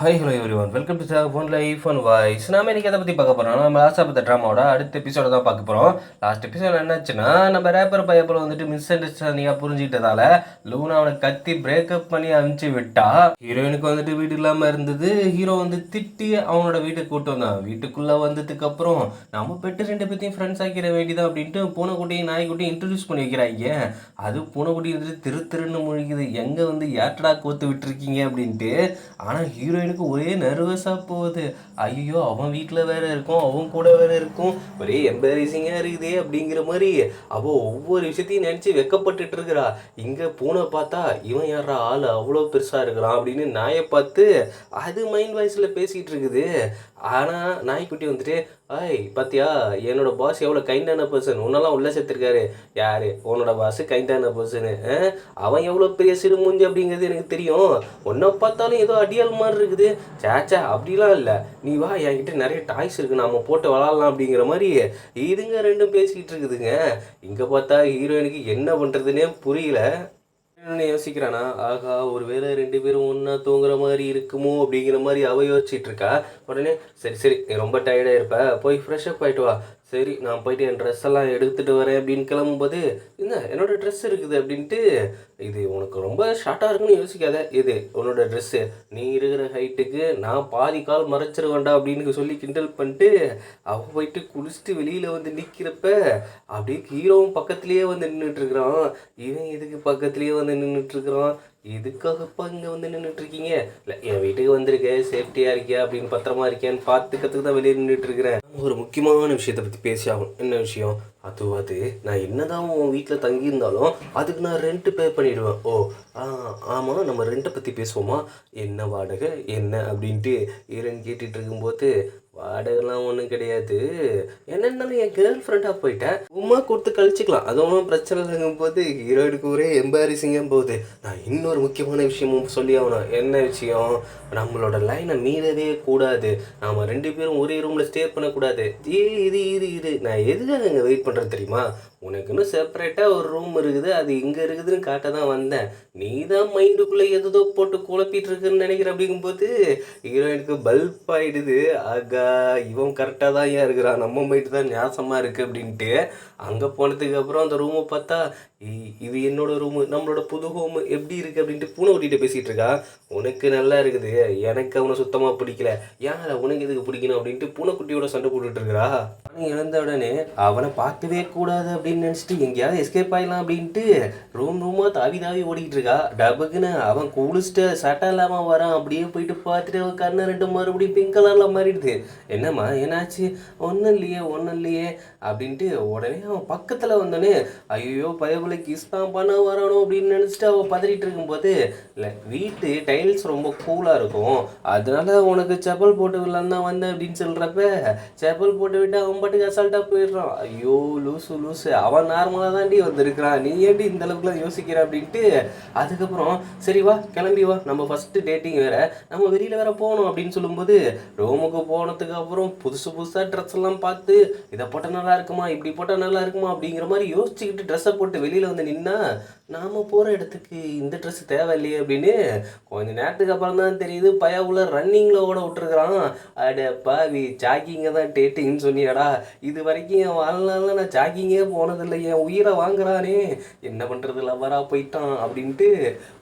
Hi hello everyone welcome to sir phone life and voice நாம இன்னைக்கு எதை பற்றி பார்க்க போகிறோம் நம்ம லாஸ்ட் பார்த்த ட்ராமாவோட அடுத்த எபிசோட தான் பார்க்க போகிறோம் லாஸ்ட் எபிசோட என்னாச்சுன்னா நம்ம ரேப்பர் பையப்பில் வந்துட்டு மிஸ் அண்டர்ஸ்டாண்டிங்காக புரிஞ்சுக்கிட்டதால லூனா அவனை கத்தி பிரேக்கப் பண்ணி அனுப்பிச்சு விட்டா. ஹீரோயினுக்கு வந்துட்டு வீடு இல்லாமல் இருந்தது. ஹீரோ வந்து திட்டி அவனோட வீட்டை கூட்டு வந்தான். வீட்டுக்குள்ளே வந்ததுக்கு அப்புறம் நம்ம பெட்டு ரெண்டு பேர்த்தையும் ஃப்ரெண்ட்ஸ் ஆக்கிட வேண்டியதான் அப்படின்ட்டு பூனைக்குட்டியும் நாய்க்குட்டியும் இன்ட்ரடியூஸ் பண்ணி வைக்கிறாங்க. அது பூனைக்குட்டி வந்துட்டு திரு திருன்னு முழிக்குது. எங்கே வந்து ஏட்டடா கோத்து விட்டுருக்கீங்க அப்படின்ட்டு. ஆனால் ஹீரோயின் எனக்கு ஒரே நர்வஸாக போகுது. ஐயோ அவன் வீட்டில் வேற இருக்கும் அவன் கூட வேற இருக்கும். ஒரே எம்பரேசிங்காக இருக்குதே அப்படிங்கிற மாதிரி அவள் ஒவ்வொரு விஷயத்தையும் நினச்சி வெக்கப்பட்டுட்டு இருக்கிறா. இங்கே பூனை பார்த்தா இவன் யாரா ஆள் அவ்வளோ பெருசாக இருக்கிறான் அப்படின்னு நாயை பார்த்து அது மைண்ட் வாய்ஸில் பேசிகிட்டு இருக்குது. ஆனால் நாய்க்குட்டி வந்துட்டு ஐய் பாத்தியா? என்னோட பாஸ் எவ்வளோ கைண்டான பர்சன் உன்னெல்லாம் உள்ள சேர்த்துருக்காரு யாரு? உன்னோட பாஸ் கைண்டான பர்சனு அவன் எவ்வளோ பெரிய சிறு மூஞ்சி அப்படிங்கிறது எனக்கு தெரியும். உன்னை பார்த்தாலும் ஏதோ அடியால் மாதிரி இருக்குது. சேச்சா அப்படிலாம் இல்லை. நீ வா என்கிட்ட நிறைய டாய்ஸ் இருக்கு. நாம போட்டு விளாட்லாம் அப்படிங்கிற மாதிரி இதுங்க ரெண்டும் பேசிக்கிட்டு இருக்குதுங்க. இங்கே பார்த்தா ஹீரோயினுக்கு என்ன பண்ணுறதுன்னே புரியல. என்ன யோசிக்கிறானா ஆகா ஒருவேளை ரெண்டு பேரும் ஒன்றா தூங்குற மாதிரி இருக்குமோ அப்படிங்கிற மாதிரி அவ யோசிச்சுட்டு இருக்கா உடனே சரி சரி நீ ரொம்ப டயர்டாக இருப்ப போய் ஃப்ரெஷ்அப் ஆகிட்டு வா. சரி நான் போயிட்டு என் ட்ரெஸ் எல்லாம் எடுத்துகிட்டு வரேன். அப்படின்னு கிளம்பும்போது என்ன என்னோட ட்ரெஸ் இருக்குது? அப்படின்ட்டு இது உனக்கு ரொம்ப ஷார்ட்டாக இருக்குன்னு யோசிக்காத. இது உன்னோட ட்ரெஸ்ஸு நீ இருக்கிற ஹைட்டுக்கு நான் பாதி கால் மறைச்சிருவேண்டா அப்படின்னு சொல்லி கிண்டல் பண்ணிட்டு அவன் போயிட்டு குளிச்சுட்டு வெளியில் வந்து நிற்கிறப்ப அப்படியே ஹீரோவும் பக்கத்துலேயே வந்து நின்றுட்டுருக்குறான் இவன் இதுக்கு பக்கத்துலேயே வந்து நின்றுட்டுருக்குறான் எதுக்காகப்பா இங்கே வந்து நின்றுட்டு இருக்கீங்க இல்லை என் வீட்டுக்கு வந்திருக்கே சேஃப்டியாக இருக்கியா அப்படின்னு பத்திரமா இருக்கியான்னு பார்த்துக்கிறதுக்கு தான் வெளியே நின்றுட்டுருக்கிறேன் ஒரு முக்கியமான விஷயத்தை பற்றி பேசி ஆகும் என்ன விஷயம்? அது அது. நான் என்னதான் உன் வீட்டில் தங்கியிருந்தாலும் அதுக்கு நான் ரெண்ட்டு பே பண்ணிடுவேன். ஓ ஆ ஆமாம் நம்ம ரெண்ட்டை பற்றி பேசுவோமா? என்ன வாடகை? என்ன? அப்படின்ட்டு ஈரன் கேட்டுட்டு இருக்கும்போது வாடகைலாம் ஒன்றும் கிடையாது. என்னென்னாலும் என் கேர்ள் ஃப்ரெண்டாக போயிட்டேன். உமா கொடுத்து கழிச்சிக்கலாம். அது ஒன்றும் பிரச்சனை இல்லைங்கும் போது. ஹீரோயினுக்கு ஒரே எம்பாரிசிங்காக போகுது. நான் இன்னொரு முக்கியமான விஷயமும் சொல்லி ஆகணும். என்ன விஷயம்? நம்மளோட லைனை மீறவே கூடாது. நாம ரெண்டு பேரும் ஒரே ரூமில் ஸ்டே பண்ணக்கூடாது. இது இது இது இது நான் எதுக்காக இங்கே வெயிட் பண்ணுறேன் தெரியுமா? உனக்குன்னு செப்பரேட்டாக ஒரு ரூம் இருக்குது. அது இங்கே இருக்குதுன்னு காட்ட தான் வந்தேன். நீ தான் மைண்டுக்குள்ளே எதுதோ போட்டு குழப்பிட்டு இருக்குன்னு நினைக்கிற அப்படிங்கும்போது ஹீரோயினுக்கு பல்ப் ஆகிடுது ஆகா இவன் கரெக்டாக தான் ஏன் இருக்கிறான்? நம்ம மைண்டு தான் ஞாசமாக இருக்குது அப்படின்ட்டு. அங்கே போனதுக்கு அப்புறம் அந்த ரூமை பார்த்தா இது என்னோட ரூமு நம்மளோட புது ஹோம் எப்படி இருக்கு அப்படின்ட்டு பூனை ஓட்டிட்டு பேசிட்டு இருக்கா? உனக்கு நல்லா இருக்குது. எனக்கு அவனை சுத்தமாக பிடிக்கல. ஏன் உனக்கு எதுக்கு பிடிக்கணும் அப்படின்ட்டு பூனைக்குட்டியோட சண்டை போட்டுட்டு இருக்கிறா அவன் இழந்த உடனே அவனை பார்க்கவே கூடாது அப்படின்னு நினச்சிட்டு எங்கேயாவது எஸ்கேப் ஆயிடலாம் அப்படின்ட்டு ரூம் ரூமாக தாவி தாவி ஓடிக்கிட்டு இருக்கா. டபுக்குன்னு அவன் குளிச்சுட்டு சட்டை இல்லாமல் வரான். அப்படியே போயிட்டு பார்த்துட்டு அவன் கண்ணை ரெண்டு மறுபடியும் பிங்க் கலரில் மாறிடுது. என்னம்மா என்னாச்சு? ஒன்றும் இல்லையே ஒன்றும் இல்லையே அப்படின்ட்டு உடனே அவன் பக்கத்தில் வந்தோடனே ஐயோ பயபுல கிஸ் தான் பண்ண வரணும் அப்படின்னு நினச்சிட்டு அவள் பதறிட்டு இருக்கும்போது இல்லை வீட்டு டைல்ஸ் ரொம்ப கூலாக இருக்கும். அதனால உனக்கு செப்பல் போட்டு விடலாம் தான் வந்தேன் அப்படின்னு சொல்கிறப்ப செப்பல் போட்டு விட்டு அவன் பாட்டுக்கு அசால்ட்டாக போயிடுறான். ஐயோ லூசு லூசு. அவன் நார்மலாக தாண்டி வந்திருக்கிறான். நீ ஏன்டி இந்த அளவுக்குலாம் யோசிக்கிற? அப்படின்ட்டு அதுக்கப்புறம் சரி வா கிளம்பி வா. நம்ம ஃபஸ்ட்டு டேட்டிங் வேற. நம்ம வெளியில் வேற போகணும் அப்படின்னு சொல்லும்போது ரோமுக்கு போனதுக்கு அப்புறம் புதுசு புதுசாக ட்ரெஸ் எல்லாம் பார்த்து இதை போட்டால் நல்லா இருக்குமா? இப்படி போட்டால் நல்லா இருக்குமா? அப்படிங்கிற மாதிரி யோசிச்சுக்கிட்டு ட்ரெஸ்ஸை போட்டு வெளியே வண்டியில் வந்து நின்னா நாம் போகிற இடத்துக்கு இந்த ட்ரெஸ் தேவையில்லையே அப்படின்னு கொஞ்ச நேரத்துக்கு அப்புறம் தான் தெரியுது பையா உள்ள ரன்னிங்கில் ஓட விட்டுருக்குறான். அட பாவி ஜாக்கிங்க தான் டேட்டிங்னு சொன்னியாடா. இது வரைக்கும் என் வாழ்நாளில் நான் ஜாக்கிங்கே போனதில்லை. என் உயிரை வாங்குறானே. என்ன பண்ணுறது லவராக போயிட்டான் அப்படின்ட்டு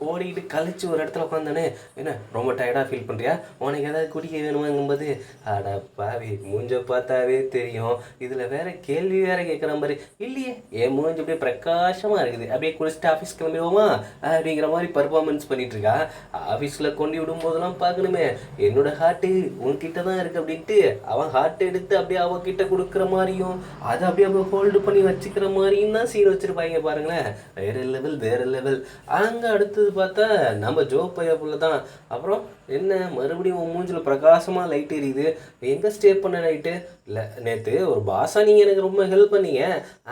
ஓடிக்கிட்டு கழிச்சு ஒரு இடத்துல உட்காந்தானே என்ன ரொம்ப டயர்டாக ஃபீல் பண்ணுறியா உனக்கு ஏதாவது குடிக்க வேணுமாங்கும்போது அட பாவி மூஞ்ச பார்த்தாவே தெரியும். இதில் வேற கேள்வி வேற கேட்குற மாதிரி இல்லையே என் மூஞ்சி அப்படியே பிரகாஷம் கஷ்டமாக இருக்குது. அப்படியே குளிச்சுட்டு ஆஃபீஸ் கிளம்பிடுவோமா? அப்படிங்கிற மாதிரி பர்ஃபார்மன்ஸ் பண்ணிட்டு இருக்கா ஆஃபீஸில் கொண்டு விடும்போதெல்லாம் பார்க்கணுமே. என்னோட ஹார்ட்டு உன்கிட்ட தான் இருக்கு அப்படின்ட்டு அவன் ஹார்ட் எடுத்து அப்படியே அவகிட்ட கொடுக்குற மாதிரியும் அதை அப்படியே அவன் ஹோல்டு பண்ணி வச்சுக்கிற மாதிரியும் தான் சீன் வச்சிருப்பாங்க பாருங்களேன். வேற லெவல் வேற லெவல் அங்கே அடுத்தது பார்த்தா நம்ம ஜோ பையா புள்ள தான் அப்புறம் என்ன மறுபடியும் உன் மூஞ்சில் பிரகாசமாக லைட் எரியுது? எங்கே ஸ்டே பண்ண நைட்டு இல்லை நேற்று ஒரு பாசா நீங்கள் எனக்கு ரொம்ப ஹெல்ப் பண்ணீங்க.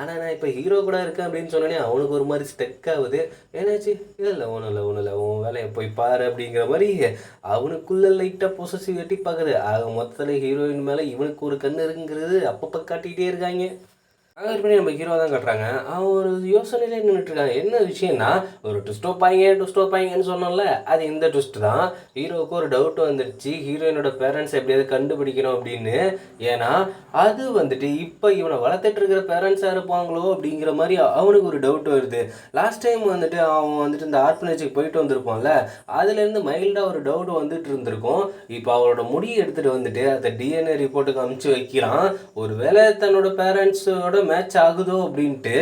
ஆனால் நான் இப்போ ஹீரோ கூட இருக்கேன் அப்படின்னு சொன்னோன்னே அவனுக்கு ஒரு மாதிரி ஸ்டெக் ஆகுது. என்னாச்சு? இல்லை இல்லை ஒன்றும் இல்லை ஒன்றும் இல்லை. உன் வேலையை போய் பாரு அப்படிங்கிற மாதிரி அவனுக்குள்ளே லைட்டாக பொசசிவ் எட்டி பார்க்குது ஆக மொத்தத்தில் ஹீரோயின் மேலே இவனுக்கு ஒரு கண்ணு இருக்குங்கிறது அப்பப்போ காட்டிகிட்டே இருக்காங்க. அங்கே பண்ணி நம்ம ஹீரோ தான் கட்டுறாங்க. அவன் ஒரு யோசனையிலே நின்றுட்டு இருக்காங்க. என்ன விஷயம்னா ஒரு ட்விஸ்ட் வைப்பாங்க ட்விஸ்ட் வைப்பாங்கன்னு சொன்னோம்ல அது இந்த ட்விஸ்ட் தான். ஹீரோவுக்கு ஒரு டவுட் வந்துடுச்சு ஹீரோயினோட பேரண்ட்ஸ் எப்படியாவது கண்டுபிடிக்கணும் அப்படின்னு. ஏன்னா அது வந்துட்டு இப்போ இவனை வளர்த்துட்டு இருக்கிற பேரண்ட்ஸாக இருப்பாங்களோ அப்படிங்கிற மாதிரி அவனுக்கு ஒரு டவுட் வருது. லாஸ்ட் டைம் வந்துட்டு அவன் வந்துட்டு இந்த ஆர்பனேஜுக்கு போயிட்டு வந்திருப்பான்ல அதுலேருந்து மைல்டாக ஒரு டவுட் வந்துட்டு இருந்திருக்கும். இப்போ அவளோட முடியை எடுத்துகிட்டு வந்துட்டு அதை டிஎன்ஏ ரிப்போர்ட்டுக்கு அமுச்சு வைக்கிறான். ஒரு வேலை தன்னோட பேரண்ட்ஸோட மேட்ச் ஆகுதோ அப்படின்ட்டு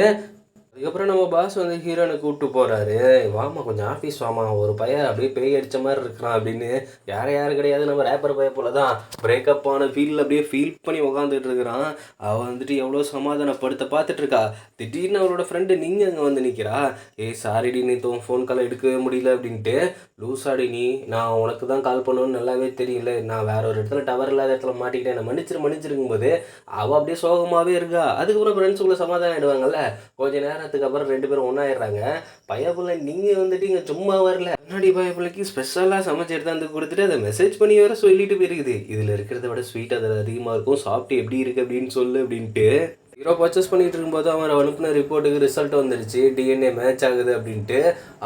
அதுக்கப்புறம் நம்ம பாஸ் வந்து ஹீரோனை கூப்பிட்டு போகிறாரு வாமா கொஞ்சம் ஆஃபீஸ் வாமா ஒரு பையன் அப்படியே பேய் அடிச்ச மாதிரி இருக்கிறான் அப்படின்னு. யார் யாரும் கிடையாது நம்ம ரேப்பர் பைய போல தான் பிரேக்கப் ஆன ஃபீல் அப்படியே ஃபீல் பண்ணி உக்காந்துட்டு இருக்கிறான். அவன் வந்துட்டு எவ்வளோ சமாதானப்படுத்த பார்த்துட்டு இருக்கா திடீர்னு அவளோட ஃப்ரெண்டு நீங்கள் அங்கே வந்து நிற்கிறா ஏய் சாரிடி நீ தோ ஃபோன் கால் எடுக்கவே முடியல அப்படின்ட்டு. லூசாடி நீ நான் உனக்கு தான் கால் பண்ணணும்னு நல்லாவே தெரியல. நான் வேற ஒரு இடத்துல டவர் இல்லாத இடத்துல மாட்டிக்கிட்டேன். நான் மன்னிச்சிரு மன்னிச்சிருக்கும் போது அவள் அப்படியே சோகமாகவே இருக்கா. அதுக்கப்புறம் ஃப்ரெண்ட்ஸுக்குள்ள சமாதானம் ஆயிடுவாங்கல்ல. கொஞ்ச கல்யாணத்துக்கு அப்புறம் ரெண்டு பேரும் ஒன்றாயிடுறாங்க பையப்புள்ள நீங்கள் வந்துட்டு இங்கே சும்மா வரல. முன்னாடி பையப்புள்ளைக்கு ஸ்பெஷலாக சமைச்சு எடுத்து வந்து கொடுத்துட்டு அதை மெசேஜ் பண்ணி வர சொல்லிட்டு போயிருக்குது. இதில் இருக்கிறத விட ஸ்வீட் அதில் அதிகமாக இருக்கும். சாப்பிட்டு எப்படி இருக்குது அப்படின்னு சொல்லு அப்படின்ட்டு. ஹீரோ பர்ச்சேஸ் பண்ணிட்டு இருக்கும்போது அவன் அனுப்பின ரிப்போர்ட்டுக்கு ரிசல்ட் வந்துடுச்சு டிஎன்ஏ மேட்ச் ஆகுது அப்படின்ட்டு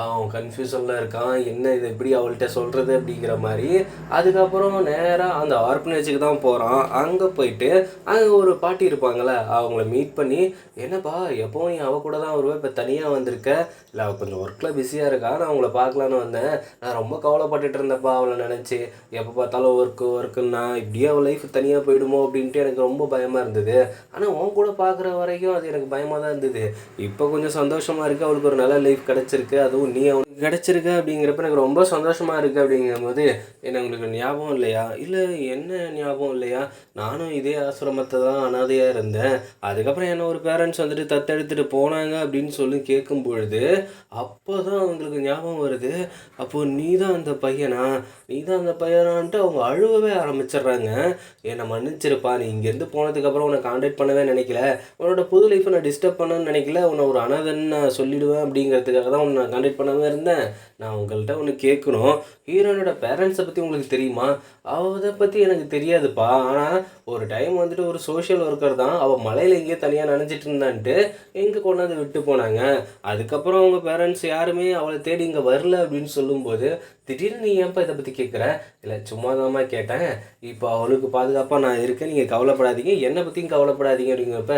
அவன் கன்ஃபியூஷனில் இருக்கான். என்ன இது எப்படி அவள்கிட்ட சொல்கிறது அப்படிங்கிற மாதிரி. அதுக்கப்புறம் நேராக அந்த ஆர்பனேஜுக்கு தான் போகிறான் அங்கே போயிட்டு அங்கே ஒரு பாட்டி இருப்பாங்கள்ல அவங்கள மீட் பண்ணி என்னப்பா எப்போ நீ அவ கூட தான் வருவேன் இப்போ தனியாக வந்திருக்க? இல்லை அவள் கொஞ்சம் ஒர்க்கில் பிஸியாக இருக்கா. நான் அவங்கள பார்க்கலான்னு வந்தேன். நான் ரொம்ப கவலைப்பட்டுட்டு இருந்தேன்ப்பா அவளை நினச்சி. எப்போ பார்த்தாலும் ஒர்க்கு ஒர்க்குன்னா இப்படியே அவள் லைஃப் தனியாக போயிடுமோ? அப்படின்ட்டு எனக்கு ரொம்ப பயமாக இருந்தது. ஆனால் உன் கூட பார்க்குற வரைக்கும் அது எனக்கு பயமாக தான் இருந்தது. இப்போ கொஞ்சம் சந்தோஷமாக இருக்குது அவளுக்கு ஒரு நல்ல லைஃப் கிடச்சிருக்கு. அதுவும் நீ அவனுக்கு கிடச்சிருக்க அப்படிங்கிறப்ப எனக்கு ரொம்ப சந்தோஷமாக இருக்குது அப்படிங்கும்போது என்ன உங்களுக்கு ஞாபகம் இல்லையா? இல்லை என்ன ஞாபகம் இல்லையா? நானும் இதே ஆசிரமத்தை தான் அனாதையாக இருந்தேன். அதுக்கப்புறம் என்ன ஒரு பேரண்ட்ஸ் வந்துட்டு தத்தெடுத்துட்டு போனாங்க அப்படின்னு சொல்லி கேட்கும் பொழுது அப்போ தான் அவங்களுக்கு ஞாபகம் வருது. அப்போது நீ தான் அந்த பையனா? நீ தான் அந்த பையனான்ட்டு அவங்க அழுவவே ஆரம்பிச்சிடுறாங்க. என்னை மன்னிச்சிருப்பா. நீ இங்கேருந்து போனதுக்கப்புறம் உன்னை காண்டாக்ட் பண்ணவே நினைக்கல. உன்னோட புது லைஃப்பை நான் டிஸ்டர்ப் பண்ணணும்னு நினைக்கல. உன்னை ஒரு அனாதன்னு நான் சொல்லிடுவேன் அப்படிங்கிறதுக்காக தான் உன்னை காண்டாக்ட் பண்ணாமல் இருந்தேன். நான் உங்கள்கிட்ட ஒன்று கேட்கணும். ஹீரோனோட பேரண்ட்ஸை பற்றி உங்களுக்கு தெரியுமா? அவதை பற்றி எனக்கு தெரியாதுப்பா. ஆனால் ஒரு டைம் வந்துட்டு ஒரு சோஷியல் ஒர்க்கர் தான். அவள் மலையில் எங்கேயோ தனியாக நினச்சிட்டு இருந்தான்ட்டு எங்கே கொண்டாந்து விட்டு போனாங்க. அதுக்கப்புறம் அவங்க பேரண்ட்ஸ் யாருமே அவளை தேடி இங்கே வரல அப்படின்னு சொல்லும்போது திடீர்னு நீ ஏன்ப்பா இதை பற்றி கேட்குற இல்லை சும்மா தான்மா கேட்டேன். இப்போ அவளுக்கு பாதுகாப்பாக நான் இருக்கேன். நீங்கள் கவலைப்படாதீங்க. என்னை பற்றியும் கவலைப்படாதீங்க அப்படிங்கிறப்ப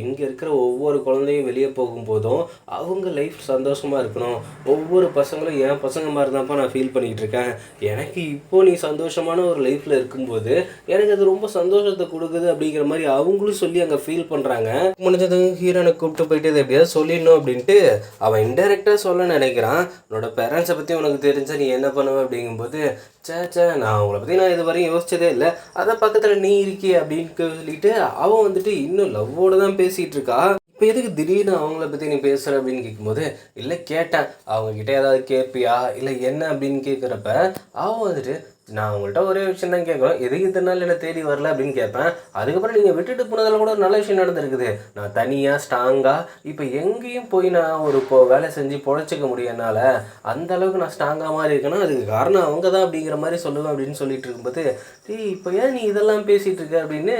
எங்கே இருக்கிற ஒவ்வொரு குழந்தையும் வெளியே போகும்போதும் அவங்க லைஃப் சந்தோஷமாக இருக்கணும். ஒவ்வொரு பசங்களும் என் பசங்க மாதிரி தான்ப்பா நான் ஃபீல் பண்ணிகிட்டு இருக்கேன் எனக்கு இப்போது நீ சந்தோஷமான ஒரு லைஃப்பில் இருக்கும்போது எனக்கு அது ரொம்ப சந்தோஷத்தை கொடுக்குது அப்படிங்கிற மாதிரி அவங்களும் சொல்லி அங்கே ஃபீல் பண்ணுறாங்க முடிஞ்சது ஹீரோனை கூப்பிட்டு போயிட்டு இதை எப்படியாவது சொல்லிடணும் அப்படின்ட்டு அவன் இன்டெரக்டாக சொல்ல நினைக்கிறான். உன்னோட பேரண்ட்ஸை பற்றி உனக்கு தெரிஞ்ச நீ என்ன பண்ணுவ அப்படிங்கும்போது சே சே நான் அவங்கள பற்றி நான் இது வரையும் யோசிச்சதே இல்லை. அதை பக்கத்தில் நீ இருக்கே அப்படின்னு சொல்லிட்டு அவன் வந்துட்டு இன்னும் லவ்வோடு தான் பேசிகிட்டு இருக்கா. இப்போ எதுக்கு திடீர்னு அவங்கள பற்றி நீ பேசுகிற அப்படின்னு கேட்கும்போது இல்லை கேட்டேன். அவங்க கிட்ட ஏதாவது கேட்பியா இல்லை என்ன அப்படின்னு கேட்குறப்ப அவன் வந்துட்டு நான் உங்கள்கிட்ட ஒரே விஷயம் தான் கேட்குறோம் எதுக்கு இத்தனை நாள் என்ன தேடி வரல அப்படின்னு கேட்பேன். அதுக்கப்புறம் நீங்கள் விட்டுட்டு போனதில் கூட ஒரு நல்ல விஷயம் நடந்திருக்குது. நான் தனியாக ஸ்ட்ராங்காக இப்போ எங்கேயும் போய் நான் ஒரு இப்போ வேலை செஞ்சு பொழைச்சிக்க முடியும் என்னால். அந்த அளவுக்கு நான் ஸ்ட்ராங்காக மாதிரி இருக்கேன்னா அதுக்கு காரணம் அவங்க தான் அப்படிங்கிற மாதிரி சொல்லுவேன் அப்படின்னு சொல்லிட்டு இருக்கும்போது டேய் இப்போ ஏன் நீ இதெல்லாம் பேசிகிட்டு இருக்க அப்படின்னு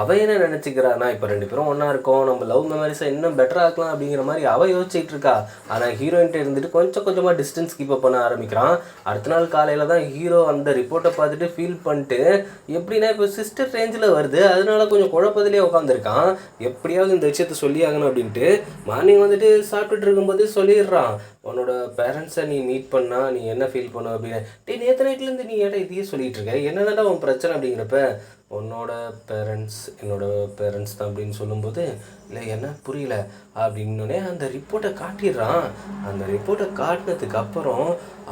அவ என்ன நினச்சிக்கிறானா இப்போ ரெண்டு பேரும் ஒன்றா இருக்கோம். நம்ம லவ் மெமரிஸை இன்னும் பெட்டர் ஆக்கலாம் அப்படிங்கிற மாதிரி அவ யோசிச்சுட்டு இருக்கா. ஆனால் ஹீரோயின்ட்டு இருந்துட்டு கொஞ்சம் கொஞ்சமாக டிஸ்டன்ஸ் கீப் அப் பண்ண ஆரம்பிக்கிறான். அடுத்த நாள் காலையில் தான் ஹீரோ அந்த ரிப்போர்ட்டை பார்த்துட்டு ஃபீல் பண்ணிட்டு எப்படின்னா இப்போ சிஸ்டர் ரேஞ்சில் வருது. அதனால கொஞ்சம் குழப்பத்திலே உட்காந்துருக்கான் எப்படியாவது இந்த விஷயத்த சொல்லி ஆகணும் அப்படின்ட்டு மார்னிங் வந்துட்டு சாப்பிட்டுட்டு இருக்கும்போது சொல்லிடுறான். உன்னோட பேரண்ட்ஸை நீ மீட் பண்ணா நீ என்ன ஃபீல் பண்ண அப்படின்னு டே நேற்று நைட்லேருந்து நீ ஏடா இதையே சொல்லிகிட்டு இருக்க? என்னதான்டா உன் பிரச்சனை? அப்படிங்கிறப்ப உன்னோட பேரண்ட்ஸ் என்னோட பேரண்ட்ஸ் தான் அப்படின்னு சொல்லும்போது இல்லை என்ன? புரியல. அப்படின்னோடனே அந்த ரிப்போர்ட்டை காட்டிடுறான். அந்த ரிப்போர்ட்டை காட்டினதுக்கு அப்புறம்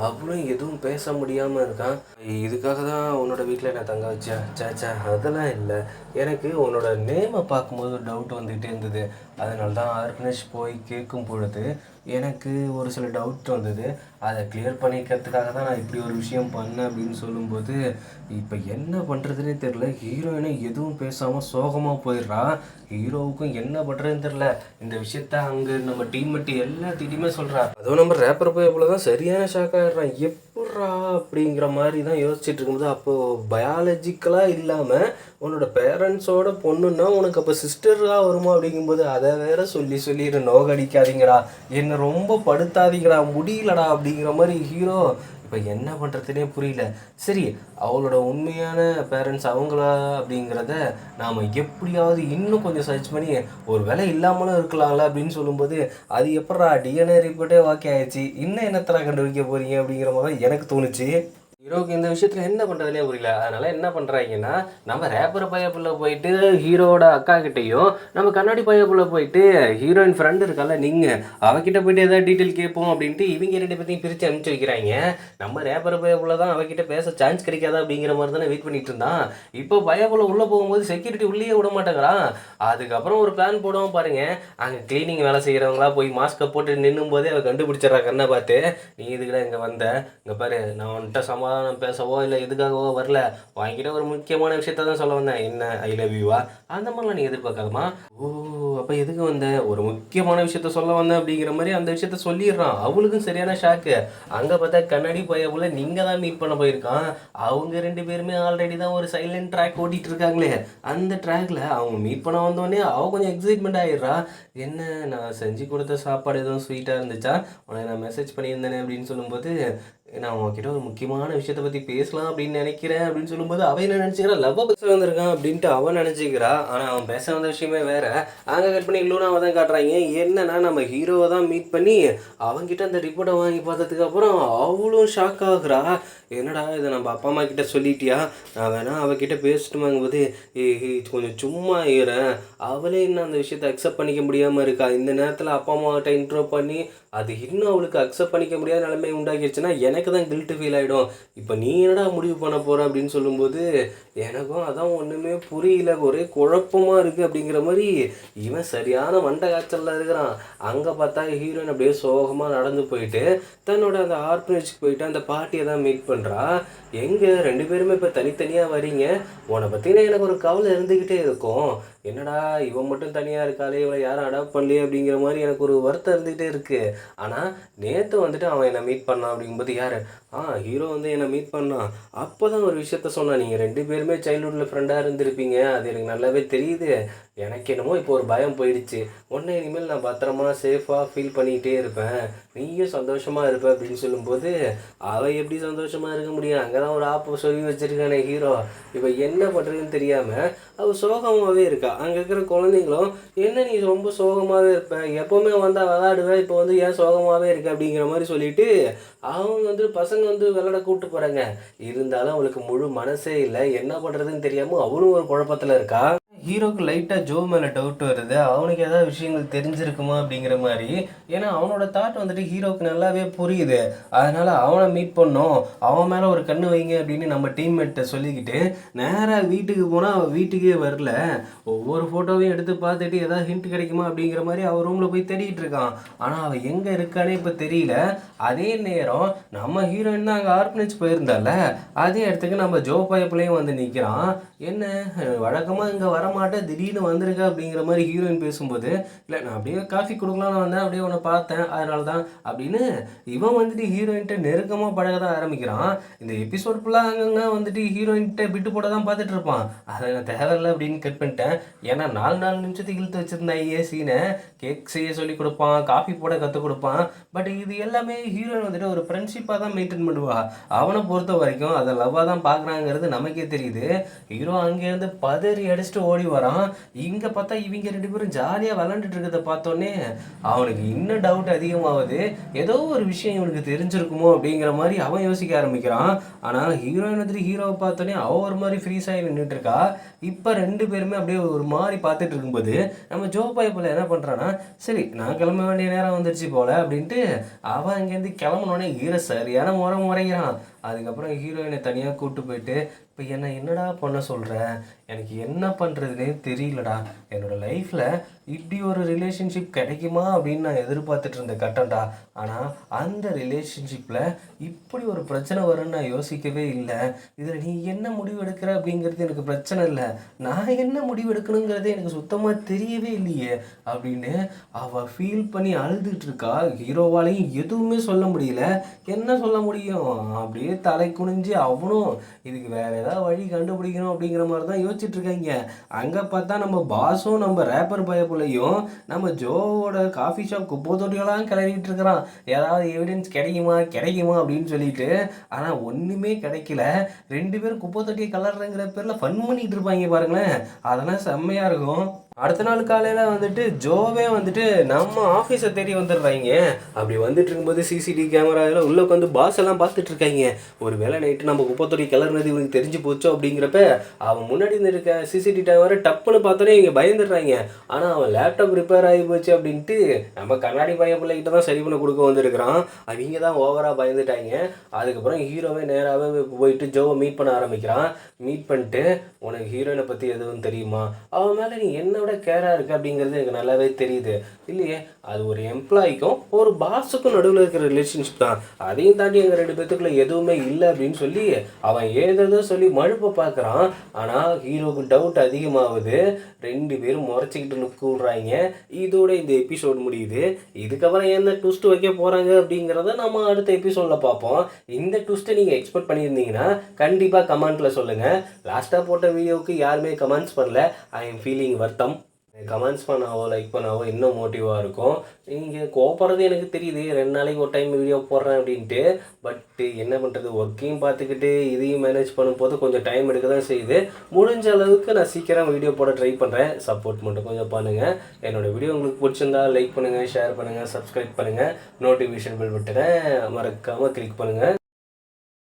அவளும் எதுவும் பேச முடியாமல் இருக்கான். இதுக்காக தான் உன்னோட வீட்டில் என்ன தங்க வச்சேன் சேச்சா அதெல்லாம் இல்லை. எனக்கு உன்னோட நேமை பார்க்கும்போது டவுட் வந்துகிட்டே இருந்தது. அதனால தான் ஆர்கனைஸ் போய் கேட்கும் பொழுது எனக்கு ஒரு சில டவுட் வந்தது. அதை கிளியர் பண்ணிக்கிறதுக்காக தான் நான் இப்படி ஒரு விஷயம் பண்ணேன் அப்படின்னு சொல்லும்போது இப்போ என்ன பண்ணுறதுனே தெரில ஹீரோயினை எதுவும் பேசாமல் சோகமாக போயிடுறா. ஹீரோவுக்கும் என்ன பண்ணுறதுன்னு தெரில இந்த விஷயத்த அங்கே நம்ம டீம் மட்டி எல்லாத்திட்டையுமே சொல்கிறா அதுவும் நம்ம ரேப்பர் போய் போல தான் சரியான ஷாக் ஆகிடுறான் எப்பட்றா அப்படிங்கிற மாதிரி தான் யோசிச்சுட்டு இருக்கும்போது அப்போது பயாலஜிக்கலாக இல்லாமல் உன்னோட பேரண்ட்ஸோட பொண்ணுன்னா உனக்கு அப்போ சிஸ்டராக வருமா அப்படிங்கும்போது அதை வேற சொல்லி சொல்லி என்னை நோகடிக்காதீங்கடா. என்னை ரொம்ப படுத்தாதீங்கடா. முடியலடா அப்படிங்கிற மாதிரி ஹீரோ இப்போ என்ன பண்ணுறதுனே புரியல. சரி அவளோட உண்மையான பேரண்ட்ஸ் அவங்களா அப்படிங்கிறத நாம் எப்படியாவது இன்னும் கொஞ்சம் சர்ச் பண்ணி ஒரு வேலை இல்லாமலும் இருக்கலாம்ல அப்படின்னு சொல்லும்போது அது எப்படா டிஎன்ஏ ரிப்போர்ட்டே வாக்கி ஆயிடுச்சு. இன்னும் என்னத்தடா கண்டுபிடிக்க போகிறீங்க அப்படிங்கிற மாதிரி எனக்கு தோணுச்சு. ஹீரோக்கு இந்த விஷயத்தில் என்ன பண்ணுறதுனே புரியல. அதனால் என்ன பண்ணுறாங்கன்னா நம்ம ரேப்பர் பையப்புள்ள போயிட்டு ஹீரோவோட அக்கா கிட்டேயும் நம்ம கண்ணாடி பையப்புள்ள போயிட்டு ஹீரோயின் ஃப்ரெண்டு இருக்கல நீங்கள் அவகிட்ட போயிட்டு ஏதாவது டீட்டெயில் கேட்போம் அப்படின்ட்டு இவங்க ரெண்டு பேர்த்தையும் பிரித்து அனுப்பிச்சு வைக்கிறாங்க. நம்ம ரேப்பர் பையப்புள்ள தான் அவகிட்ட பேச சான்ஸ் கிடைக்காதா அப்படிங்கிற மாதிரி தானே வெயிட் பண்ணிட்டு இருந்தான். இப்போ பையப்புள்ள உள்ளே போகும்போது செக்யூரிட்டி உள்ளேயே விட மாட்டேங்கிறான். அதுக்கப்புறம் ஒரு பிளான் போடுவோம் பாருங்க. அங்கே க்ளீனிங் வேலை செய்கிறவங்களா போய் மாஸ்க்கை போட்டு நின்னும் போதே அவள் கண்டுபிடிச்சிட்றா கண்ணை பார்த்து. நீ இதுக்கிட்ட இங்கே வந்த? இங்கே பாரு நான் உன்கிட்ட சமாதானம் பேசவோ இல்லை எதுக்காகவோ வரல. வாங்கிட்ட ஒரு முக்கியமான விஷயத்த தான் சொல்ல வந்தேன். என்ன? ஐ லவ் யூவா அந்த மாதிரிலாம் நீ எதிர்பார்க்காதமா ஓ அப்போ எதுக்கு வந்த? ஒரு முக்கியமான விஷயத்த சொல்ல வந்தேன் அப்படிங்கிற மாதிரி அந்த விஷயத்த சொல்லிடுறான். அவளுக்கும் சரியான ஷாக்கு அங்கே பார்த்தா கண்ணாடி பையப்புல நீங்கள் தான் மீட் பண்ண போயிருக்கான். அவங்க ரெண்டு பேருமே ஆல்ரெடி தான் ஒரு சைலண்ட் ட்ராக் ஓட்டிகிட்டு இருக்காங்களே அந்த ட்ராக்ல அவங்க மீட் பண்ண வந்தோடனே அவள் கொஞ்சம் எக்ஸைட்மெண்ட் ஆயிடுறா. என்ன நான் செஞ்சு கொடுத்த சாப்பாடு எதுவும் ஸ்வீட்டாக இருந்துச்சா? உனக்கு நான் மெசேஜ் பண்ணியிருந்தேனே அப்படின்னு சொல்லும்போது நான் உன்கிட்ட ஒரு முக்கியமான விஷயத்தை பற்றி பேசலாம் அப்படின்னு நினைக்கிறேன் அப்படின்னு சொல்லும்போது அவன் என்ன நினச்சிக்கிறான் லவ் பேச வந்திருக்கான் அப்படின்ட்டு அவன் நினச்சிக்கிறா. ஆனால் அவன் பேச வந்த விஷயமே வேற. அங்கே கட் பண்ணி லூனாவை தான் காட்டுறாங்க. என்னன்னா நம்ம ஹீரோவை தான் மீட் பண்ணி அவன்கிட்ட அந்த ரிப்போர்ட்டை வாங்கி பார்த்ததுக்கு அப்புறம் அவளும் ஷாக் ஆகுறா. என்னடா இதை நம்ம அப்பா அம்மா கிட்ட சொல்லிட்டியா? நான் வேணா அவகிட்ட பேசிட்டுமாங்கும்போது போது கொஞ்சம் சும்மா இருக்கிறேன் அவளே இன்னும் அந்த விஷயத்தை அக்செப்ட் பண்ணிக்க முடியாமல் இருக்கா? இந்த நேரத்தில் அப்பா அம்மாக்கிட்ட இன்ட்ரோ பண்ணி அது இன்னும் அவளுக்கு அக்செப்ட் பண்ணிக்க முடியாத நிலைமை உண்டாக்கிடுச்சுன்னா எனக்கு தான் கில்ட்டு ஃபீல் ஆகிடும் இப்போ நீ என்னடா முடிவு பண்ண போகிற அப்படின்னு சொல்லும்போது எனக்கும் அதான் ஒன்றுமே புரியல. ஒரே குழப்பமாக இருக்குது அப்படிங்கிற மாதிரி இவன் சரியான மண்டை காய்ச்சலில் இருக்கிறான். அங்கே பார்த்தா ஹீரோயின் அப்படியே சோகமாக நடந்து போயிட்டு தன்னோட அந்த ஆர்பனேஜ்க்கு போயிட்டு அந்த பாட்டியை தான் மீட் பண்ணுறா எங்கே ரெண்டு பேருமே இப்போ தனித்தனியாக வரீங்க உன்னை பற்றின எனக்கு ஒரு கவலை இருந்துக்கிட்டே இருக்கும். என்னடா இவன் மட்டும் தனியாக இருக்காளே இவளை யாரும் அடாப்ட் பண்ணலையே அப்படிங்கிற மாதிரி எனக்கு ஒரு வருத்தம் இருந்துகிட்டே இருக்குது ஆனால் நேற்று வந்துட்டு அவன் என்னை மீட் பண்ணான் அப்படிங்கும்போது யார்? ஆ ஹீரோ வந்து என்னை மீட் பண்ணான் அப்போ தான் ஒரு விஷயத்த சொன்னான் நீங்கள் ரெண்டு பேருமே சைல்ட்ஹுட்டில் ஃப்ரெண்டாக இருந்திருப்பீங்க. அது எனக்கு நல்லாவே தெரியுது. எனக்கு என்னமோ இப்போ ஒரு பயம் போயிடுச்சு. உடனே இனிமேல் நான் பத்திரமா சேஃபாக ஃபீல் பண்ணிக்கிட்டே இருப்பேன். நீயும் சந்தோஷமாக இருப்ப அப்படின்னு சொல்லும்போது அவள் எப்படி சந்தோஷமாக இருக்க முடியும்? அங்கே தான் ஒரு ஆப்பை சொல்லி வச்சுருக்கானே ஹீரோ இப்போ என்ன பண்ணுறதுன்னு தெரியாமல் அவள் சோகமாகவே இருக்கா. அங்கே இருக்கிற குழந்தைங்களும் என்ன நீ ரொம்ப சோகமாகவே இருப்பேன் எப்போவுமே வந்தால் விளாடுவேன் இப்போ வந்து ஏன் சோகமாகவே இருக்க? அப்படிங்கிற மாதிரி சொல்லிட்டு அவங்க வந்து பசங்க வந்து விளாட கூப்பிட்டு போகிறாங்க இருந்தாலும் அவளுக்கு முழு மனசே இல்லை. என்ன பண்ணுறதுன்னு தெரியாமல் அவளும் ஒரு குழப்பத்தில் இருக்கா? ஹீரோக்கு லைட்டாக ஜோ மேலே டவுட் வருது. அவனுக்கு ஏதாவது விஷயங்கள் தெரிஞ்சிருக்குமா அப்படிங்கிற மாதிரி. ஏன்னா அவனோட தாட் வந்துட்டு ஹீரோக்கு நல்லாவே புரியுது. அதனால் அவனை மீட் பண்ணோம். அவன் மேலே ஒரு கண்ணு வைங்க அப்படின்னு நம்ம டீம்மேட்டை சொல்லிக்கிட்டு நேராக வீட்டுக்கு போனால் அவன் வீட்டுக்கே வரல. ஒவ்வொரு ஃபோட்டோவையும் எடுத்து பார்த்துட்டு ஏதாவது ஹிண்ட் கிடைக்குமா அப்படிங்கிற மாதிரி அவன் ரூமில் போய் தேடிட்டு இருக்கான். ஆனால் அவன் எங்கே இருக்கானே இப்போ தெரியல. அதே நேரம் நம்ம ஹீரோயின் தான் அங்கே ஆர்பனேஜ் போயிருந்தால அதே இடத்துக்கு நம்ம ஜோ பயப்புலையும் வந்து நிற்கிறான் என்ன? வழக்கமாக இங்கே வரமாட்டேன் திடீர்னு வந்திருக்க அப்படிங்கிற மாதிரி ஹீரோயின் பேசும்போது இல்லை நான் அப்படியே காஃபி கொடுக்கலான்னு வந்தேன் அப்படியே உன்னை பார்த்தேன் அதனால தான் அப்படின்னு இவன் வந்துட்டு ஹீரோயின்ட்ட நெருக்கமாக பழக தான் ஆரம்பிக்கிறான். இந்த எபிசோட் ஃபுல்லாக அங்கங்க வந்துட்டு ஹீரோயின்ட்ட விட்டு போட தான் பார்த்துட்டு இருப்பான். அதை நான் தேவையில்லை அப்படின்னு கட் பண்ணிட்டேன். ஏன்னா நாலு நாலு நிமிஷத்துக்கு இழுத்து வச்சிருந்தேன் ஐயே சீனை கேக் செய்ய சொல்லி கொடுப்பான் காஃபி போட கற்றுக் கொடுப்பான். பட் இது எல்லாமே ஹீரோயின் வந்துட்டு ஒரு ஃப்ரெண்ட்ஷிப்பாக தான் மெயின்டைன் பண்ணுவா. அவனை பொறுத்த வரைக்கும் அதை லவ்வாக தான் பார்க்குறாங்கிறது நமக்கே தெரியுது. ஹீரோ அங்கேருந்து பதறி அடிச்சுட்டு ஓடி வரான். இங்கே பார்த்தா இவங்க ரெண்டு பேரும் ஜாலியாக விளாண்டுட்டு இருக்கிறத பார்த்தோன்னே அவனுக்கு இன்னும் டவுட் அதிகமாகுது. ஏதோ ஒரு விஷயம் இவனுக்கு தெரிஞ்சிருக்குமோ அப்படிங்கிற மாதிரி அவன் யோசிக்க ஆரம்பிக்கிறான். ஆனால் ஹீரோயின் வந்துட்டு ஹீரோவை பார்த்தோன்னே அவ ஒரு மாதிரி ஃப்ரீஸ் ஆகி நின்றுட்டு இருக்கா இப்போ ரெண்டு பேருமே அப்படியே ஒரு மாதிரி பார்த்துட்டு இருக்கும்போது நம்ம ஜோ போல என்ன பண்ணுறான்னா சரி நான் கிளம்ப வேண்டிய நேரம் வந்துருச்சு போல அப்படின்ட்டு அவன் அங்கேருந்து கிளம்புனோடனே ஹீரோ சரியான முறை முறைகிறான் அதுக்கப்புறம் ஹீரோயினை தனியாக கூப்பிட்டு போயிட்டு இப்போ என்ன என்னடா பண்ண சொல்கிற எனக்கு என்ன பண்ணுறதுனே தெரியலடா. என்னோடய லைஃப்பில் இப்படி ஒரு ரிலேஷன்ஷிப் கிடைக்குமா அப்படின்னு நான் எதிர்பார்த்துட்டு இருந்த கட்டம்டா ஆனால் அந்த ரிலேஷன்ஷிப்பில் இப்படி ஒரு பிரச்சனை வரும்னு நான் யோசிக்கவே இல்லை. இதில் நீ என்ன முடிவு எடுக்கிற அப்படிங்கிறது எனக்கு பிரச்சனை இல்லை. நான் என்ன முடிவு எடுக்கணுங்கிறதே எனக்கு சுத்தமாக தெரியவே இல்லையே அப்படின்னு அவள் ஃபீல் பண்ணி அழுதுட்டு இருக்கா. ஹீரோவாலையும் எதுவுமே சொல்ல முடியல. என்ன சொல்ல முடியும்? அப்படியே தலை குனிஞ்சு அவனும் இதுக்கு வேற ஏதாவது வழி கண்டுபிடிக்கணும் அப்படிங்கிற மாதிரி தான் யோசிச்சுட்டு இருக்காங்க. அங்கே பார்த்தா நம்ம பாஸும் நம்ம ரேப்பர் பயப்புலையும் நம்ம ஜோவோட காஃபி ஷாப் குப்பை கிளறிட்டு இருக்கிறான். ஏதாவது எவிடன்ஸ் கிடைக்குமா? கிடைக்குமா? அப்படின்னு சொல்லிட்டு ஆனால் ஒன்றுமே கிடைக்கல. ரெண்டு பேரும் குப்பை தொட்டியை கலர்றங்கிற பேரில் ஃபன் பண்ணிட்டு இருப்பாங்க பாருங்களேன். அதெல்லாம் செம்மையாக இருக்கும். அடுத்த நாள் காலையில் வந்துட்டு ஜோவே வந்துட்டு நம்ம ஆஃபீஸை தேடி வந்துடுறாங்க. அப்படி வந்துட்டு இருக்கும்போது சிசிடிவி கேமராவில் உள்ளே உட்காந்து பாஸ் எல்லாம் பார்த்துட்டு இருக்காங்க. ஒரு வேலை நைட்டு நம்ம குப்பத்தொடி கிளறினது இவனுக்கு தெரிஞ்சு போச்சோ அப்படிங்கிறப்ப அவன் முன்னாடி இருக்க சிசிடிவி கேமரா டப்புன்னு பார்த்தோன்னே இங்கே பயந்துடுறாங்க. ஆனால் அவன் லேப்டாப் ரிப்பேர் ஆகி போச்சு அப்படின்ட்டு நம்ம கண்ணாடி பையன் பிள்ளைகிட்ட தான் சரி பண்ண கொடுக்க வந்திருக்கிறான். அவங்க தான் ஓவராக பயந்துட்டாங்க. அதுக்கப்புறம் ஹீரோவே நேராகவே போயிட்டு ஜோவை மீட் பண்ண ஆரம்பிக்கிறான். மீட் பண்ணிட்டு உனக்கு ஹீரோயினை பற்றி எதுவும் தெரியுமா? அவன் மேலே நீ என்ன விட கேராக இருக்குது அப்படிங்கிறது எனக்கு நல்லாவே தெரியுது. இல்லையே? அது ஒரு எம்ப்ளாய்க்கும் ஒரு பாஸுக்கும் நடுவில் இருக்கிற ரிலேஷன்ஷிப் தான். அதையும் தாண்டி எங்கள் ரெண்டு பேத்துக்குள்ள எதுவுமே இல்லை அப்படின்னு சொல்லி அவன் ஏதேதோ சொல்லி மழுப்ப பார்க்குறான் ஆனால் ஹீரோவுக்கு டவுட் அதிகமாகுது. ரெண்டு பேரும் முறைச்சிக்கிட்டு லுக்கு இதோட இந்த எபிசோட் முடியுது. இதுக்கப்புறம் என்ன ட்விஸ்ட் வைக்க போகிறாங்க அப்படிங்கிறத நம்ம அடுத்த எபிசோடில் பார்ப்போம். இந்த ட்விஸ்ட்டை நீங்கள் எக்ஸ்பெக்ட் பண்ணியிருந்தீங்கன்னா கண்டிப்பாக கமெண்ட்டில் சொல்லுங்கள் லாஸ்ட்டாக போட்ட வீடியோவுக்கு யாருமே கமெண்ட்ஸ் பண்ணல. ஐ எம் ஃபீலிங் வருத்தம். கமெண்ட்ஸ் பண்ணாவோ லைக் பண்ணாவோ இன்னும் மோட்டிவாக இருக்கும். இங்கே கோப்படுறது எனக்கு தெரியுது. ரெண்டு நாளைக்கு ஒரு டைம் வீடியோ போடுறேன் அப்படின்ட்டு. பட் என்ன பண்ணுறது ஒர்க்கையும் பார்த்துக்கிட்டு இதையும் மேனேஜ் பண்ணும்போது கொஞ்சம் டைம் எடுக்க தான் செய்யுது. முடிஞ்ச அளவுக்கு நான் சீக்கிரம் வீடியோ போட ட்ரை பண்ணுறேன் சப்போர்ட் மட்டும் கொஞ்சம் பண்ணுங்கள் என்னோடய வீடியோ உங்களுக்கு பிடிச்சிருந்தா லைக் பண்ணுங்கள் ஷேர் பண்ணுங்கள் சப்ஸ்கிரைப் பண்ணுங்கள் நோட்டிஃபிகேஷன் பில் பட்டனை மறக்காமல் கிளிக் பண்ணுங்கள்